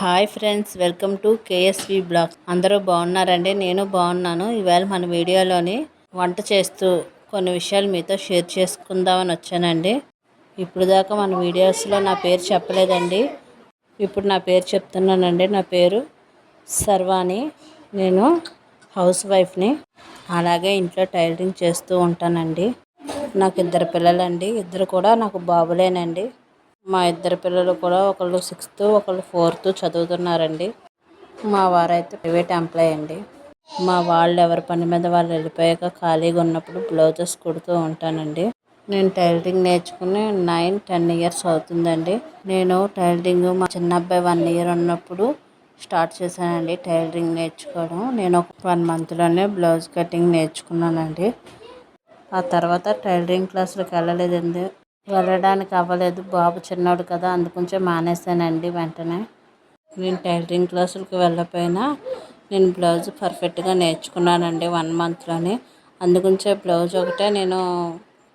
Hi friends welcome to K S V blog అందరూ బాగున్నారండి? నేను బాగున్నాను. ఇవాళ మన వీడియోలోని వంట చేస్తూ కొన్ని విషయాలు మీతో షేర్ చేసుకుందామని వచ్చానండి. ఇప్పుడు దాకా మన వీడియోస్లో నా పేరు చెప్పలేదండి. ఇప్పుడు నా పేరు చెప్తున్నానండి. నా పేరు సర్వాణి. నేను హౌస్ వైఫ్ని. అలాగే ఇంట్లో టైలరింగ్ చేస్తూ ఉంటానండి. నాకు ఇద్దరు పిల్లలండి. ఇద్దరు కూడా నాకు బాబులేనండి. మా ఇద్దరు పిల్లలు కూడా ఒకళ్ళు సిక్స్త్ ఒకళ్ళు ఫోర్త్ చదువుతున్నారండి. మా వారైతే ప్రైవేట్ ఎంప్లాయ్ అండి. మా వాళ్ళు ఎవరి పని మీద వాళ్ళు వెళ్ళిపోయాక ఖాళీగా ఉన్నప్పుడు బ్లౌజెస్ కుడుతూ ఉంటానండి. నేను టైలరింగ్ నేర్చుకుని నైన్ టెన్ ఇయర్స్ అవుతుందండి. నేను టైలరింగ్ మా చిన్న అబ్బాయి వన్ ఇయర్ ఉన్నప్పుడు స్టార్ట్ చేశానండి టైలరింగ్ నేర్చుకోవడం. నేను ఒక వన్ మంత్లోనే బ్లౌజ్ కటింగ్ నేర్చుకున్నానండి. ఆ తర్వాత టైలరింగ్ క్లాసులకు వెళ్ళలేదండి. వెళ్ళడానికి అవ్వలేదు. బాబు చిన్నోడు కదా అందుకుంచే మానేశానండి వెంటనే. నేను టైలరింగ్ క్లాసులకు వెళ్ళకపోయినా నేను బ్లౌజ్ పర్ఫెక్ట్గా నేర్చుకున్నానండి వన్ మంత్లోనే. అందుగురించే బ్లౌజ్ ఒకటే నేను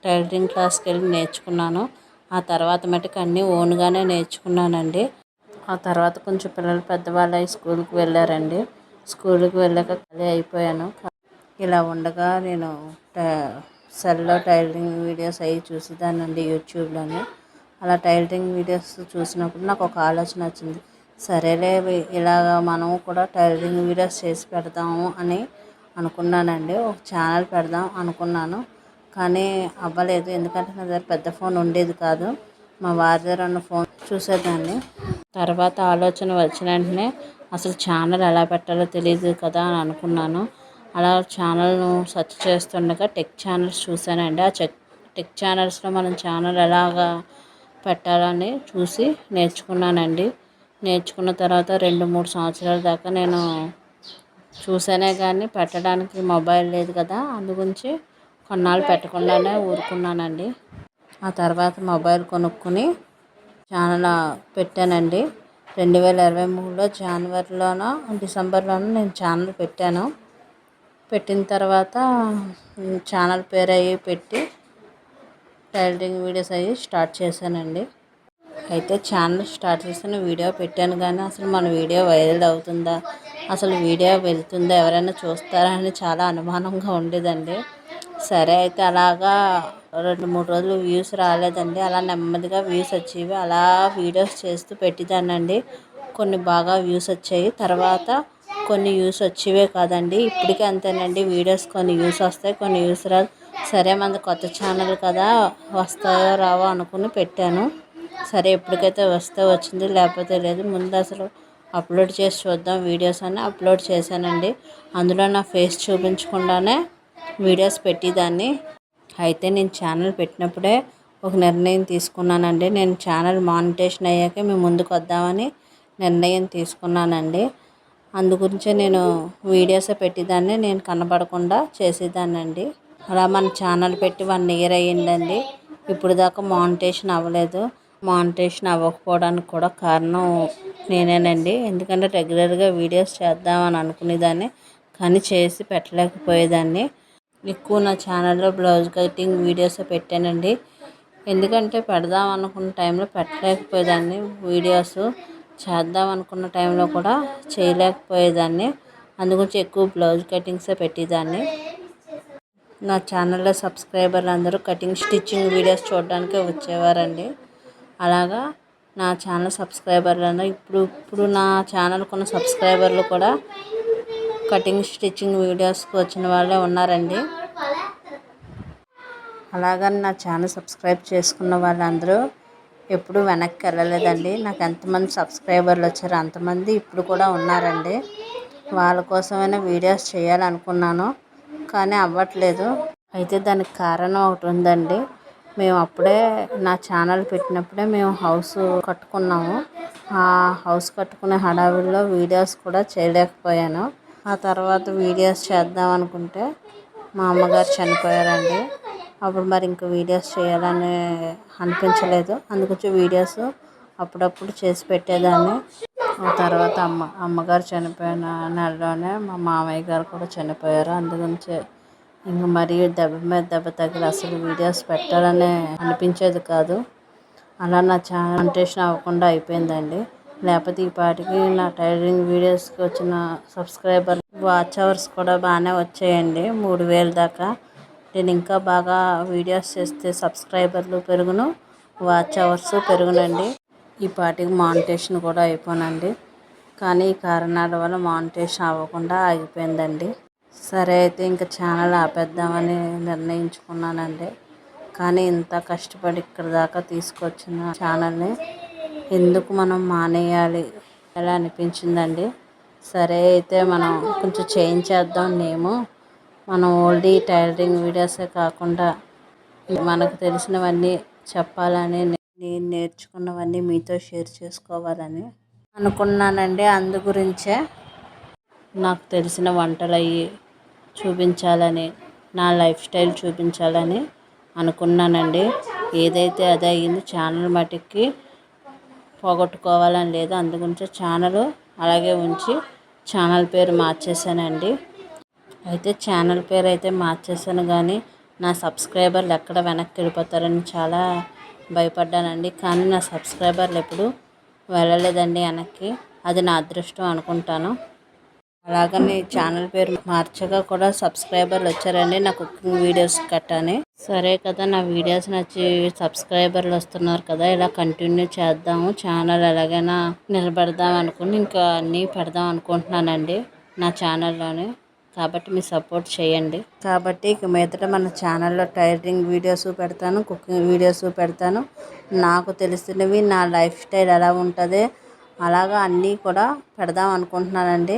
టైలరింగ్ క్లాస్కి వెళ్ళి నేర్చుకున్నాను. ఆ తర్వాత మటుకు అన్నీ ఓన్గానే నేర్చుకున్నానండి. ఆ తర్వాత కొంచెం పిల్లలు పెద్దవాళ్ళు అయి స్కూల్కి వెళ్ళారండి. స్కూల్కి వెళ్ళాక ఖాళీ అయిపోయాను. ఇలా ఉండగా నేను సెల్లో టైలరింగ్ వీడియోస్ అవి చూసేదానండి యూట్యూబ్లోనే అలా టైలరింగ్ వీడియోస్ చూసినప్పుడు నాకు ఒక ఆలోచన వచ్చింది. సరేలే ఇలాగ మనం కూడా టైలరింగ్ వీడియోస్ చేసి పెడదాము అని అనుకున్నానండి. ఒక ఛానల్ పెడదాం అనుకున్నాను. కానీ అవ్వలేదు. ఎందుకంటే నా దగ్గర పెద్ద ఫోన్ ఉండేది కాదు. మా వారి దగ్గర ఉన్న ఫోన్ చూసేదాన్ని. తర్వాత ఆలోచన వచ్చిన వెంటనే అసలు ఛానల్ ఎలా పెట్టాలో తెలియదు కదా అని అనుకున్నాను. అలా ఛానల్ను సెర్చ్ చేస్తుండగా టెక్ ఛానల్స్ చూశానండి. ఆ చెక్ టెక్ ఛానల్స్లో మనం ఛానల్ ఎలాగా పెట్టాలని చూసి నేర్చుకున్నానండి. నేర్చుకున్న తర్వాత రెండు మూడు సంవత్సరాల దాకా నేను చూసానే కానీ పెట్టడానికి మొబైల్ లేదు కదా అందుగురించి కొన్నాళ్ళు పెట్టకుండానే ఊరుకున్నానండి. ఆ తర్వాత మొబైల్ కొనుక్కొని ఛానల్ పెట్టానండి. రెండు వేల ఇరవై మూడులో జనవరిలోనో డిసెంబర్లోనో నేను ఛానల్ పెట్టాను. పెట్టిన తర్వాత ఛానల్ పేరు అవి పెట్టి టైలరింగ్ వీడియోస్ అవి స్టార్ట్ చేశానండి. అయితే ఛానల్ స్టార్ట్ చేసిన వీడియో పెట్టాను కానీ అసలు మన వీడియో వైరల్ అవుతుందా అసలు వీడియో వెళ్తుందా ఎవరైనా చూస్తారా అని చాలా అనుమానంగా ఉండేదండి. సరే అయితే అలాగా రెండు మూడు రోజులు వ్యూస్ రాలేదండి. అలా నెమ్మదిగా వ్యూస్ వచ్చేవి. అలా వీడియోస్ చేస్తూ పెట్టేదానండి కొన్ని బాగా వ్యూస్ వచ్చాయి. తర్వాత కొన్ని వ్యూస్ వచ్చేవే కాదండి. ఇప్పటికే అంతేనండి. వీడియోస్ కొన్ని వ్యూస్ వస్తాయి కొన్ని వ్యూస్ రాదు సరే మనది కొత్త ఛానల్ కదా వస్తాయో రావో అనుకుని పెట్టాను. సరే ఎప్పటికైతే వస్తే వచ్చింది లేకపోతే లేదు ముందు అసలు అప్లోడ్ చేసి చూద్దాం. వీడియోస్ అని అప్లోడ్ చేశానండి. అందులో నా ఫేస్ చూపించకుండానే వీడియోస్ పెట్టేదాన్ని. అయితే నేను ఛానల్ పెట్టినప్పుడే ఒక నిర్ణయం తీసుకున్నానండి. నేను ఛానల్ మానిటేషన్ అయ్యాక మేము ముందుకు వద్దామని నిర్ణయం తీసుకున్నానండి. అందుగురించే నేను వీడియోస్ పెట్టేదాన్ని నేను కనబడకుండా చేసేదాన్నండి. అలా మన ఛానల్ పెట్టి వన్ ఇయర్ అయ్యిందండి. ఇప్పుడు దాకా మానిటేషన్ అవ్వలేదు. మానిటేషన్ అవ్వకపోవడానికి కూడా కారణం నేనేనండి. ఎందుకంటే రెగ్యులర్గా వీడియోస్ చేద్దామని అనుకునేదాన్ని కానీ చేసి పెట్టలేకపోయేదాన్ని. ఎక్కువ నా ఛానల్లో బ్లౌజ్ కటింగ్ వీడియోస్ పెట్టానండి. ఎందుకంటే పెడదాం అనుకున్న టైంలో పెట్టలేకపోయేదాన్ని వీడియోస్. చేద్దాం అనుకున్న టైంలో కూడా చేయలేకపోయేదాన్ని. అందుగురించి ఎక్కువ బ్లౌజ్ కటింగ్సే పెట్టేదాన్ని. నా ఛానల్లో సబ్స్క్రైబర్లు అందరూ కటింగ్ స్టిచ్చింగ్ వీడియోస్ చూడడానికి వచ్చేవారండి. అలాగా నా ఛానల్ సబ్స్క్రైబర్లను ఇప్పుడు ఇప్పుడు నా ఛానల్ కొన్న సబ్స్క్రైబర్లు కూడా కటింగ్ స్టిచ్చింగ్ వీడియోస్కి వచ్చిన వాళ్ళే ఉన్నారండి. అలాగని నా ఛానల్ సబ్స్క్రైబ్ చేసుకున్న వాళ్ళందరూ ఎప్పుడు వెనక్కి వెళ్ళలేదండి. నాకు ఎంతమంది సబ్స్క్రైబర్లు వచ్చారో అంతమంది ఇప్పుడు కూడా ఉన్నారండి. వాళ్ళ కోసమైనా వీడియోస్ చేయాలనుకున్నాను కానీ అవ్వట్లేదు. అయితే దానికి కారణం ఒకటి ఉందండి. మేము అప్పుడే నా ఛానల్ పెట్టినప్పుడే మేము హౌస్ కట్టుకున్నాము. ఆ హౌస్ కట్టుకునే హడావిడిలో వీడియోస్ కూడా చేయలేకపోయాను. ఆ తర్వాత వీడియోస్ చేద్దాం అనుకుంటే మా అమ్మగారు చనిపోయారండి. అప్పుడు మరి ఇంక వీడియోస్ చేయాలని అనిపించలేదు. అందుకొచ్చి వీడియోస్ అప్పుడప్పుడు చేసి పెట్టేదాన్ని. ఆ తర్వాత అమ్మ అమ్మగారు చనిపోయిన నెలలోనే మా మామయ్య గారు కూడా చనిపోయారు. అందుగురించి ఇంక మరీ దెబ్బ మీద దెబ్బ తగిలి అసలు వీడియోస్ పెట్టాలని అనిపించేది కాదు. అలా నా ఛానల్ మానిటేషన్ అవ్వకుండా అయిపోయిందండి. లేకపోతే ఈ పాటికి నా టైలరింగ్ వీడియోస్కి వచ్చిన సబ్స్క్రైబర్ వాచ్ అవర్స్ కూడా బాగానే వచ్చాయండి. మూడు వేల దాకా నేను ఇంకా బాగా వీడియోస్ చేస్తే సబ్స్క్రైబర్లు పెరుగును వాచ్ అవర్స్ పెరుగునండి. ఈ పాటికి మానిటేషన్ కూడా అయిపోనండి. కానీ ఈ కారణాల వల్ల మానిటేషన్ అవ్వకుండా ఆగిపోయిందండి. సరే అయితే ఇంకా ఛానల్ ఆపేద్దామని నిర్ణయించుకున్నానండి. కానీ ఇంత కష్టపడి ఇక్కడ దాకా తీసుకొచ్చిన ఛానల్ని ఎందుకు మనం మానేయాలి? ఎలా అనిపించిందండి? సరే అయితే మనం కొంచెం చేంజ్ చేద్దాం నేము. మనం ఓల్డీ టైలరింగ్ వీడియోసే కాకుండా మనకు తెలిసినవన్నీ చెప్పాలని నేను నేర్చుకున్నవన్నీ మీతో షేర్ చేసుకోవాలని అనుకున్నానండి. అందు గురించే నాకు తెలిసిన వంటలు అవి చూపించాలని నా లైఫ్ స్టైల్ చూపించాలని అనుకున్నానండి. ఏదైతే అదే అయ్యింది ఛానల్ మటుకి పోగొట్టుకోవాలని లేదు. అందుగురించి ఛానల్ అలాగే ఉంచి ఛానల్ పేరు మార్చేసానండి అయితే ఛానల్ పేరు అయితే మార్చేసాను కానీ నా సబ్స్క్రైబర్లు ఎక్కడ వెనక్కి వెళ్ళిపోతారని చాలా భయపడ్డానండి. కానీ నా సబ్స్క్రైబర్లు ఎప్పుడు వెళ్ళలేదండి వెనక్కి. అది నా అదృష్టం అనుకుంటాను. అలాగని ఛానల్ పేరు మార్చగా కూడా సబ్స్క్రైబర్లు వచ్చారండి. నా కుకింగ్ వీడియోస్ కట్టని సరే కదా నా వీడియోస్ నచ్చి సబ్స్క్రైబర్లు వస్తున్నారు కదా ఇలా కంటిన్యూ చేద్దాము. ఛానల్ ఎలాగైనా నిలబెడదాం అనుకుని ఇంకా అన్నీ పెడదాం అనుకుంటున్నానండి నా ఛానల్లోనే. కాబట్టి మీరు సపోర్ట్ చేయండి. కాబట్టి ఇక మీదట మన ఛానల్లో టైలరింగ్ వీడియోస్ పెడతాను కుకింగ్ వీడియోస్ పెడతాను. నాకు తెలిసినవి నా లైఫ్ స్టైల్ ఎలా ఉంటుంది అలాగా అన్నీ కూడా పెడదాం అనుకుంటున్నానండి.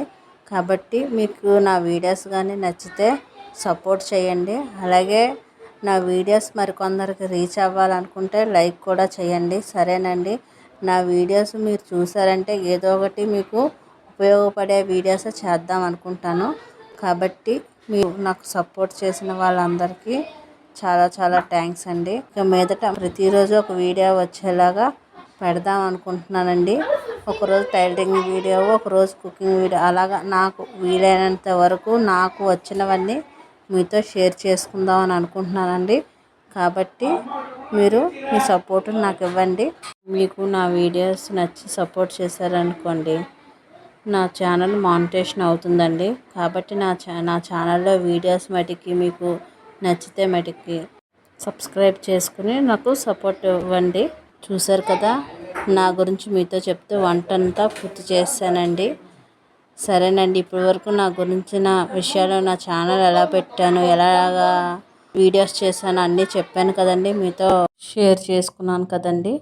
కాబట్టి మీకు నా వీడియోస్ కానీ నచ్చితే సపోర్ట్ చేయండి. అలాగే నా వీడియోస్ మరికొందరికి రీచ్ అవ్వాలనుకుంటే లైక్ కూడా చేయండి. సరేనండి. నా వీడియోస్ మీరు చూసారంటే ఏదో ఒకటి మీకు ఉపయోగపడే వీడియోస్ చేద్దాం అనుకుంటాను. కాబట్టి మీరు నాకు సపోర్ట్ చేసిన వాళ్ళందరికీ చాలా చాలా థ్యాంక్స్ అండి. ఇక మీదట ప్రతిరోజు ఒక వీడియో వచ్చేలాగా పెడదాం అనుకుంటున్నానండి. ఒకరోజు టైలరింగ్ వీడియో ఒకరోజు కుకింగ్ వీడియో. అలాగా నాకు వీలైనంత వరకు నాకు వచ్చినవన్నీ మీతో షేర్ చేసుకుందాం అని అనుకుంటున్నానండి. కాబట్టి మీరు మీ సపోర్ట్ నాకు ఇవ్వండి. మీకు నా వీడియోస్ నచ్చి సపోర్ట్ చేశారనుకోండి నా ఛానల్ మానిటేషన్ అవుతుందండి. కాబట్టి నా ఛా నా ఛానల్లో వీడియోస్ మటుకి మీకు నచ్చితే మటుకి సబ్స్క్రైబ్ చేసుకుని నాకు సపోర్ట్ ఇవ్వండి. చూసారు కదా నా గురించి మీతో చెప్తే వంట అంతా పూర్తి చేశానండి. సరేనండి ఇప్పటివరకు నా గురించి నా గురించిన విషయాలు నా ఛానల్ ఎలా పెట్టాను ఎలాగా వీడియోస్ చేశాను అన్నీ చెప్పాను కదండి. మీతో షేర్ చేసుకున్నాను కదండి.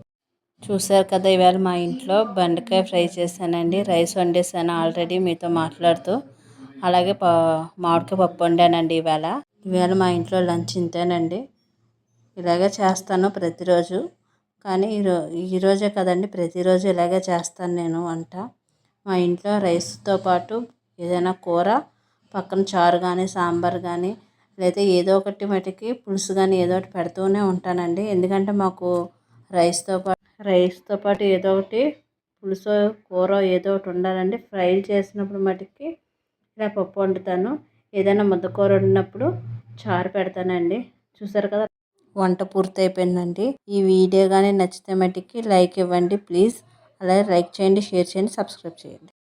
చూసారు కదా ఇవాళ మా ఇంట్లో బెండకాయ ఫ్రై చేశానండి. రైస్ వండేసాను ఆల్రెడీ మీతో మాట్లాడుతూ. అలాగే ప మామిడికాయ పప్పు వండానండి ఇవాళ. ఇవాళ మా ఇంట్లో లంచ్ ఇంతేనండి. ఇలాగే చేస్తాను ప్రతిరోజు. కానీ ఈరో ఈరోజే కదండి ప్రతిరోజు ఇలాగే చేస్తాను నేను వంట. మా ఇంట్లో రైస్తో పాటు ఏదైనా కూర పక్కన చారు కానీ సాంబార్ కానీ లేదా ఏదో ఒకటి మటుకి పులుసు కానీ ఏదో ఒకటి పెడుతూనే ఉంటానండి. ఎందుకంటే మాకు రైస్తో పాటు రైస్తో పాటు ఏదో ఒకటి పులుసు కూర ఏదో ఒకటి ఉండాలండి. ఫ్రై చేసినప్పుడు మటుకి ఇలా పప్పు వండుతాను. ఏదైనా ముద్దకూర వండినప్పుడు చారు పెడతానండి. చూసారు కదా? వంట పూర్తయిపోయిందండి. ఈ వీడియో కానీ నచ్చితే మటుకి లైక్ ఇవ్వండి ప్లీజ్. అలాగే లైక్ చేయండి షేర్ చేయండి సబ్స్క్రైబ్ చేయండి.